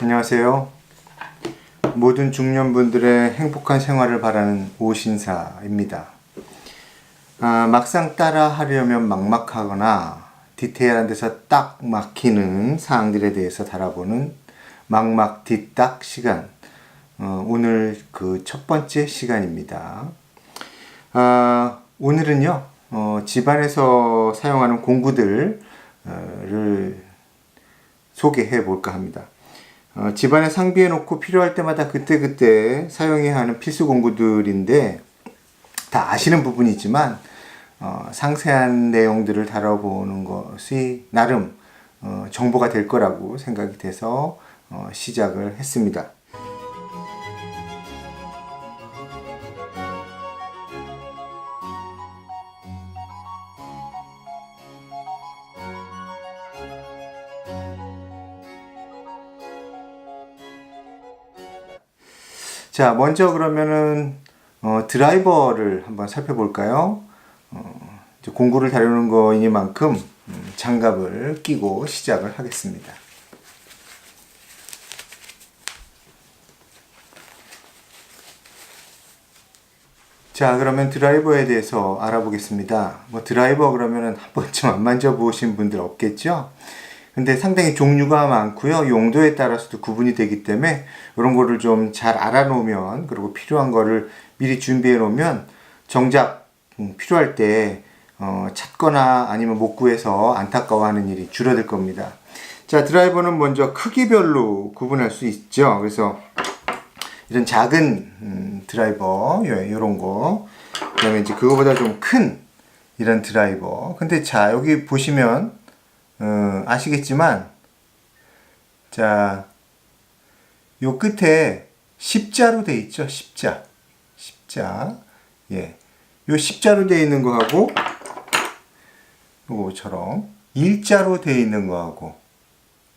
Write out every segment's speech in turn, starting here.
안녕하세요. 모든 중년분들의 행복한 생활을 바라는 오신사입니다. 아, 막상 따라 하려면 막막하거나 디테일한 데서 딱 막히는 사항들에 대해서 달아보는 막막 뒷딱 시간. 어, 오늘 그 첫 번째 시간입니다. 아, 오늘은요, 어, 집안에서 사용하는 공구들을 소개해 볼까 합니다. 어, 집안에 상비해 놓고 필요할 때마다 그때그때 사용해야 하는 필수 공구들인데 다 아시는 부분이지만 어, 상세한 내용들을 다뤄보는 것이 나름 어, 정보가 될 거라고 생각이 돼서 어, 시작을 했습니다. 자, 먼저 그러면은 어, 드라이버를 한번 살펴볼까요? 어, 공구를 다루는 거이니만큼 음, 장갑을 끼고 시작을 하겠습니다. 자, 그러면 드라이버에 대해서 알아보겠습니다. 뭐 드라이버 그러면은 한 번쯤 안 만져보신 분들 없겠죠? 근데 상당히 종류가 많고요. 용도에 따라서도 구분이 되기 때문에 이런 거를 좀 잘 알아놓으면 그리고 필요한 거를 미리 준비해 놓으면 정작 음, 필요할 때 어, 찾거나 아니면 못 구해서 안타까워하는 일이 줄어들 겁니다. 자, 드라이버는 먼저 크기별로 구분할 수 있죠. 그래서 이런 작은 음, 드라이버 이런 거 그 다음에 이제 그거보다 좀 큰 이런 드라이버. 근데 자 여기 보시면 어, 아시겠지만 자, 요 끝에 십자로 돼 있죠. 십자. 십자. 예. 요 십자로 돼 있는 거하고 요거처럼 일자로 돼 있는 거하고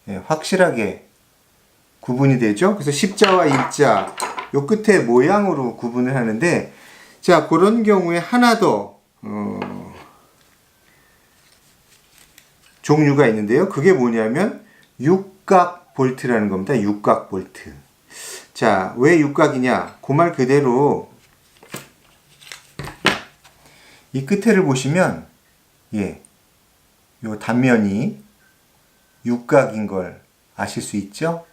예, 확실하게 구분이 되죠. 그래서 십자와 일자 요 끝에 모양으로 구분을 하는데 자 그런 경우에 하나 더 어, 종류가 있는데요. 그게 뭐냐면 육각 볼트라는 겁니다. 육각 볼트. 자, 왜 육각이냐? 그 말 그대로 이 끝에를 보시면 예. 요 단면이 육각인 걸 아실 수 있죠?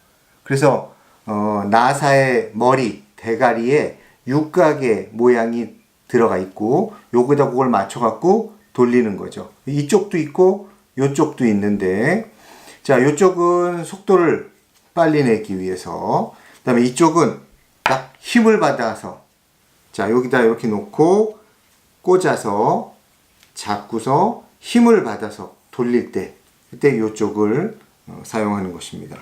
그래서 어, 나사의 머리, 대가리에 육각의 모양이 들어가 있고 요거다 그걸 맞춰 갖고 돌리는 거죠. 이쪽도 있고 요쪽도 있는데 자 요쪽은 속도를 빨리 내기 위해서 그 다음에 이쪽은 딱 힘을 받아서 자 여기다 이렇게 놓고 꽂아서 잡고서 힘을 받아서 돌릴 때 그때 요쪽을 어, 사용하는 것입니다.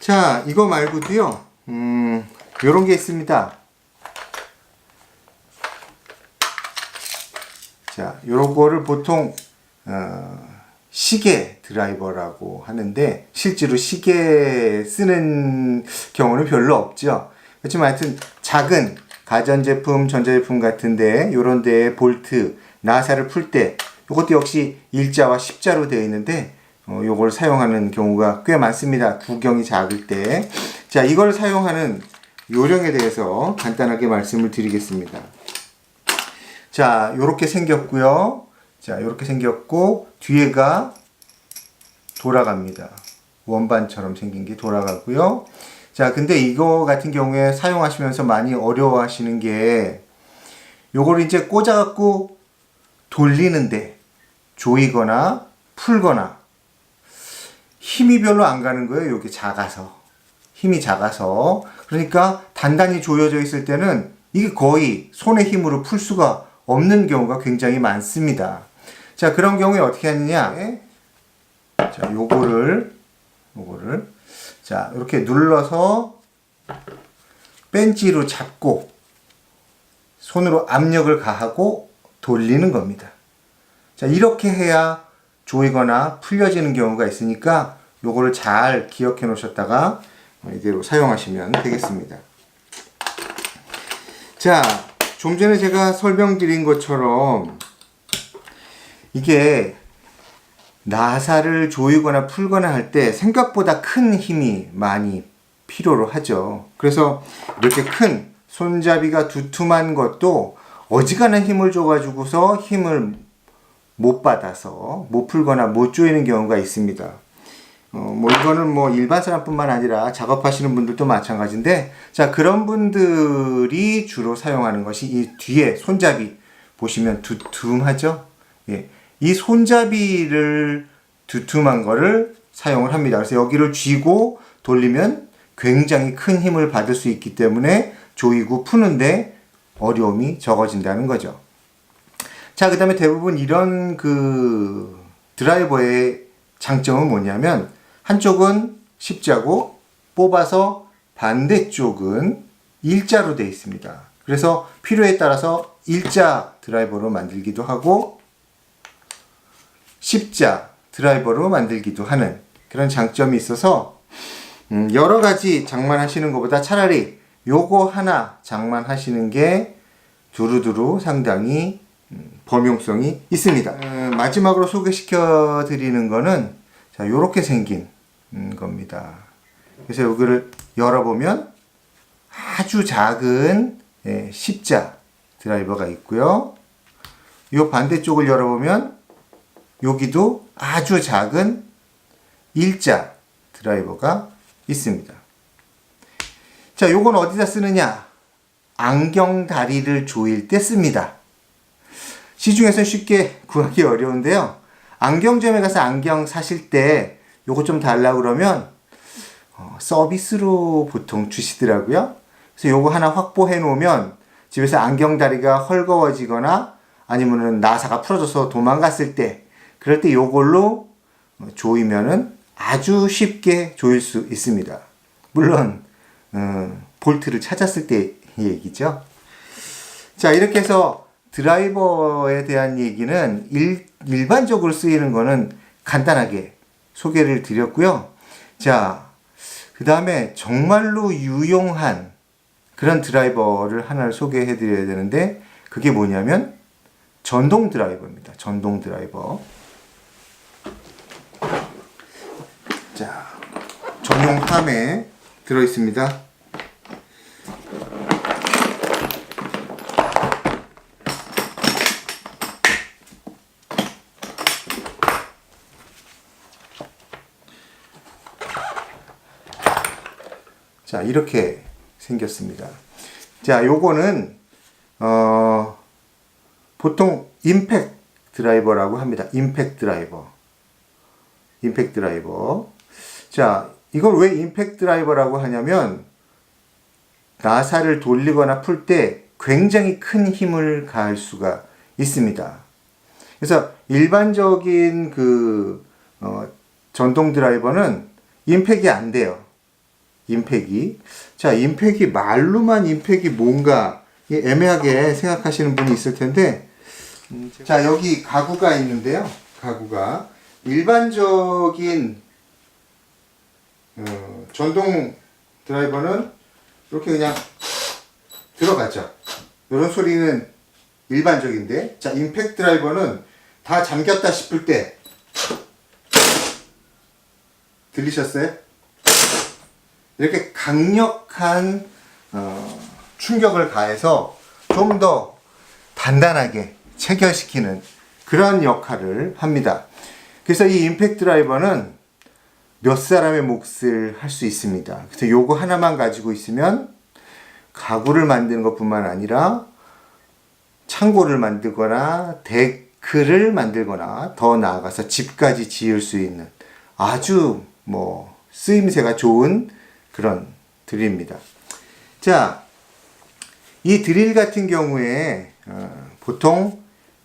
자 이거 말고도요 음 요런 게 있습니다. 자, 요런 거를 보통 어, 시계 드라이버라고 하는데 실제로 시계 쓰는 경우는 별로 없죠. 그렇지만 하여튼 작은 가전제품, 전자제품 같은데 요런 데 볼트, 나사를 풀 때 이것도 역시 일자와 십자로 되어 있는데 어, 요걸 사용하는 경우가 꽤 많습니다. 구경이 작을 때. 자, 이걸 사용하는 요령에 대해서 간단하게 말씀을 드리겠습니다. 자, 요렇게 생겼고요. 자, 요렇게 생겼고 뒤에가 돌아갑니다. 원반처럼 생긴 게 돌아가고요. 자, 근데 이거 같은 경우에 사용하시면서 많이 어려워하시는 게 요걸 이제 꽂아갖고 돌리는데 조이거나 풀거나 힘이 별로 안 가는 거예요. 요게 작아서. 힘이 작아서. 그러니까 단단히 조여져 있을 때는 이게 거의 손의 힘으로 풀 수가 없는 경우가 굉장히 많습니다. 자, 그런 경우에 어떻게 하느냐? 자, 요거를, 요거를, 자, 이렇게 눌러서 벤치로 잡고 손으로 압력을 가하고 돌리는 겁니다. 자, 이렇게 해야 조이거나 풀려지는 경우가 있으니까 요거를 잘 기억해 놓으셨다가 이대로 사용하시면 되겠습니다. 자, 좀 전에 제가 설명드린 것처럼 이게 나사를 조이거나 풀거나 할 때 생각보다 큰 힘이 많이 필요로 하죠. 그래서 이렇게 큰 손잡이가 두툼한 것도 어지간한 힘을 줘가지고서 힘을 못 받아서 못 풀거나 못 조이는 경우가 있습니다. 어, 뭐 이거는 뭐 일반 사람뿐만 아니라 작업하시는 분들도 마찬가지인데 자 그런 분들이 주로 사용하는 것이 이 뒤에 손잡이 보시면 두툼하죠. 예, 이 손잡이를 두툼한 거를 사용을 합니다. 그래서 여기를 쥐고 돌리면 굉장히 큰 힘을 받을 수 있기 때문에 조이고 푸는데 어려움이 적어진다는 거죠. 자, 그 다음에 대부분 이런 그 드라이버의 장점은 뭐냐면 한쪽은 십자고 뽑아서 반대쪽은 일자로 되어 있습니다. 그래서 필요에 따라서 일자 드라이버로 만들기도 하고 십자 드라이버로 만들기도 하는 그런 장점이 있어서 음, 여러 가지 장만하시는 것보다 차라리 요거 하나 장만하시는 게 두루두루 상당히 음, 범용성이 있습니다. 음, 마지막으로 소개시켜 드리는 거는 자, 요렇게 생긴 음, 겁니다. 그래서 여기를 열어보면 아주 작은 예, 십자 드라이버가 있고요. 요 반대쪽을 열어보면 여기도 아주 작은 일자 드라이버가 있습니다. 자, 요건 어디다 쓰느냐? 안경 다리를 조일 때 씁니다. 시중에서 쉽게 구하기 어려운데요. 안경점에 가서 안경 사실 때 요거 좀 달라 그러면 어, 서비스로 보통 주시더라고요. 그래서 요거 하나 확보해 놓으면 집에서 안경 다리가 헐거워지거나 아니면은 나사가 풀어져서 도망갔을 때 그럴 때 요걸로 조이면은 아주 쉽게 조일 수 있습니다. 물론 음, 볼트를 찾았을 때 얘기죠. 자 이렇게 해서 드라이버에 대한 얘기는 일, 일반적으로 쓰이는 거는 간단하게 소개를 드렸고요. 자, 그 다음에 정말로 유용한 그런 드라이버를 하나를 소개해 드려야 되는데 그게 뭐냐면 전동 드라이버입니다. 전동 드라이버. 자, 전용 함에 들어 있습니다. 자, 이렇게 생겼습니다. 자, 요거는 어 보통 임팩 드라이버라고 합니다. 임팩 드라이버. 임팩 드라이버. 자, 이걸 왜 임팩 드라이버라고 하냐면 나사를 돌리거나 풀 때 굉장히 큰 힘을 가할 수가 있습니다. 그래서 일반적인 그 어, 전동 드라이버는 임팩이 안 돼요. 임팩이. 자, 임팩이 말로만 임팩이 뭔가 애매하게 생각하시는 분이 있을 텐데 음, 자, 여기 가구가 있는데요. 가구가 일반적인 어, 전동 드라이버는 이렇게 그냥 들어가죠. 이런 소리는 일반적인데, 자, 임팩 드라이버는 다 잠겼다 싶을 때 들리셨어요? 이렇게 강력한 어, 충격을 가해서 좀 더 단단하게 체결시키는 그런 역할을 합니다. 그래서 이 임팩트 드라이버는 몇 사람의 몫을 할 수 있습니다. 그래서 요거 하나만 가지고 있으면 가구를 만드는 것뿐만 아니라 창고를 만들거나 데크를 만들거나 더 나아가서 집까지 지을 수 있는 아주 뭐 쓰임새가 좋은 그런 드릴입니다. 자, 이 드릴 같은 경우에 어, 보통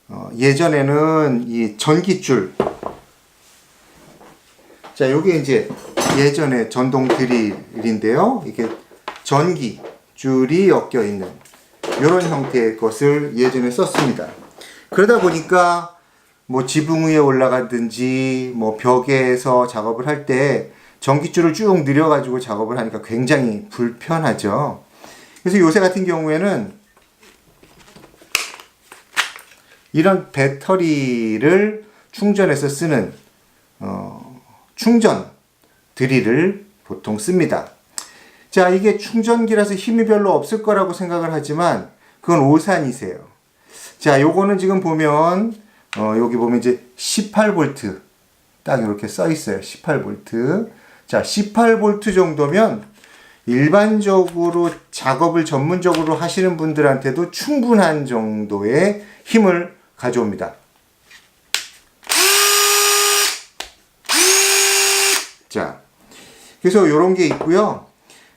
어, 예전에는 이 전기줄 자, 요게 이제 예전에 전동 드릴인데요. 이게 전기 줄이 엮여 있는 이런 형태의 것을 예전에 썼습니다. 그러다 보니까 뭐 지붕 위에 올라가든지 뭐 벽에서 작업을 할 때 전기줄을 쭉 늘여가지고 작업을 하니까 굉장히 불편하죠. 그래서 요새 같은 경우에는 이런 배터리를 충전해서 쓰는 어, 충전 드릴을 보통 씁니다. 자, 이게 충전기라서 힘이 별로 없을 거라고 생각을 하지만 그건 오산이세요. 자, 요거는 지금 보면 어, 여기 보면 이제 18V 딱 이렇게 써 있어요. 18V. 자, 18V 정도면 일반적으로 작업을 전문적으로 하시는 분들한테도 충분한 정도의 힘을 가져옵니다. 자, 그래서 이런 게 있고요.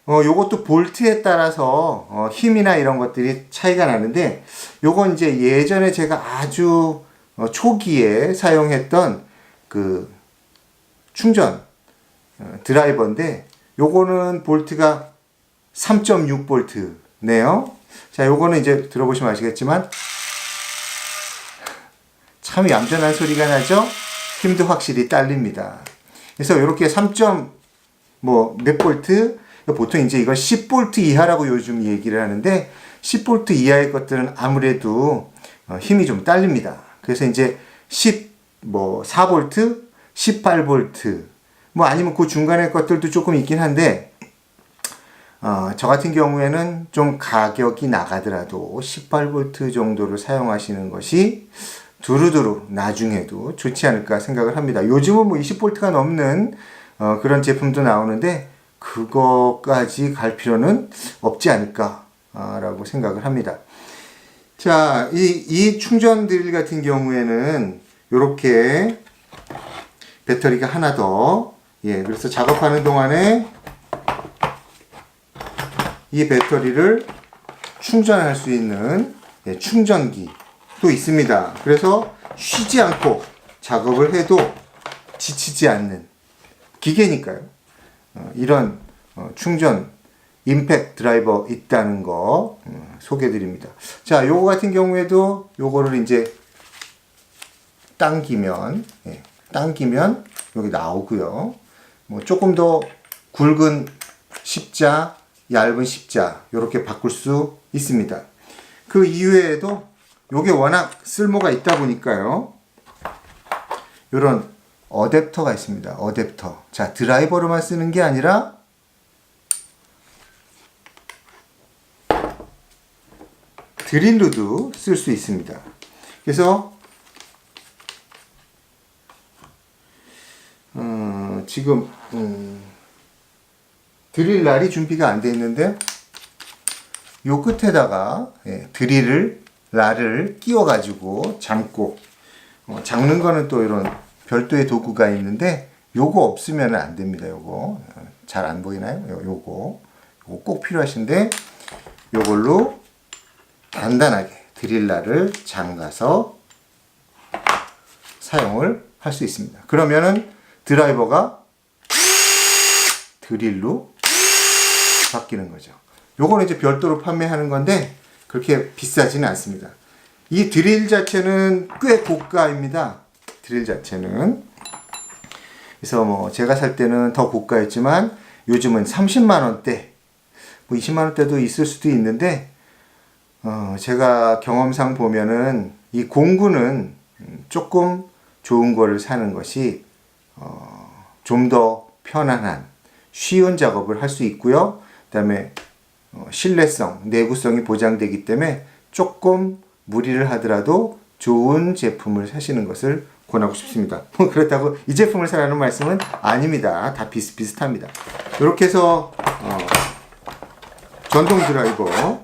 어, 요것도 볼트에 따라서 어, 힘이나 이런 것들이 차이가 나는데 요건 이제 예전에 제가 아주 어, 초기에 사용했던 그 충전 어, 드라이버인데 요거는 볼트가 3.6 볼트네요. 자, 요거는 이제 들어보시면 아시겠지만 참 얌전한 소리가 나죠? 힘도 확실히 딸립니다. 그래서 이렇게 3. 뭐몇 볼트 보통 이제 이걸 10볼트 이하라고 요즘 얘기를 하는데 10볼트 이하의 것들은 아무래도 어, 힘이 좀 딸립니다. 그래서 이제 10뭐 4볼트, 18볼트 뭐 아니면 그 중간의 것들도 조금 있긴 한데 어, 저 같은 경우에는 좀 가격이 나가더라도 18V 정도를 사용하시는 것이 두루두루 나중에도 좋지 않을까 생각을 합니다. 요즘은 뭐 20V가 넘는 어, 그런 제품도 나오는데 그거까지 갈 필요는 없지 않을까라고 생각을 합니다. 자, 이, 이 충전 드릴 같은 경우에는 이렇게 배터리가 하나 더, 예, 그래서 작업하는 동안에 이 배터리를 충전할 수 있는 예, 충전기도 있습니다. 그래서 쉬지 않고 작업을 해도 지치지 않는 기계니까요. 어, 이런 어, 충전 임팩 드라이버 있다는 거 음, 소개해 드립니다. 자, 요거 같은 경우에도 요거를 이제 당기면 예, 당기면 여기 나오고요. 뭐 조금 더 굵은 십자, 얇은 십자 이렇게 바꿀 수 있습니다. 그 이외에도 요게 워낙 쓸모가 있다 보니까요. 이런 어댑터가 있습니다. 어댑터. 자, 드라이버로만 쓰는 게 아니라 드릴로도 쓸 수 있습니다. 그래서 어, 지금 음, 드릴 날이 준비가 안 돼 있는데 요 끝에다가 예, 드릴을 날을 끼워 가지고 잠고 어, 잡는 거는 또 이런 별도의 도구가 있는데 요거 없으면 안 됩니다. 요거 잘 안 보이나요? 요, 요거 요거 꼭 필요하신데 요걸로 간단하게 드릴날을 잠가서 사용을 할 수 있습니다. 그러면은 드라이버가 드릴로 바뀌는 거죠. 요거는 이제 별도로 판매하는 건데 그렇게 비싸지는 않습니다. 이 드릴 자체는 꽤 고가입니다. 드릴 자체는. 그래서 뭐 제가 살 때는 더 고가였지만 요즘은 30만 원대, 뭐 20만 원대도 있을 수도 있는데 어 제가 경험상 보면은 이 공구는 조금 좋은 거를 사는 것이 어 좀 더 편안한 쉬운 작업을 할 수 있고요. 그다음에 어, 신뢰성, 내구성이 보장되기 때문에 조금 무리를 하더라도 좋은 제품을 사시는 것을 권하고 싶습니다. 뭐 그렇다고 이 제품을 사라는 말씀은 아닙니다. 다 비슷비슷합니다. 이렇게 해서 어, 전동 드라이버를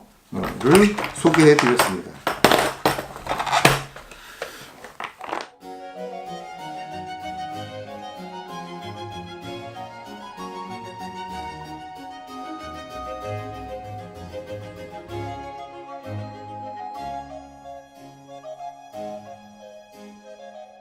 소개해 드렸습니다.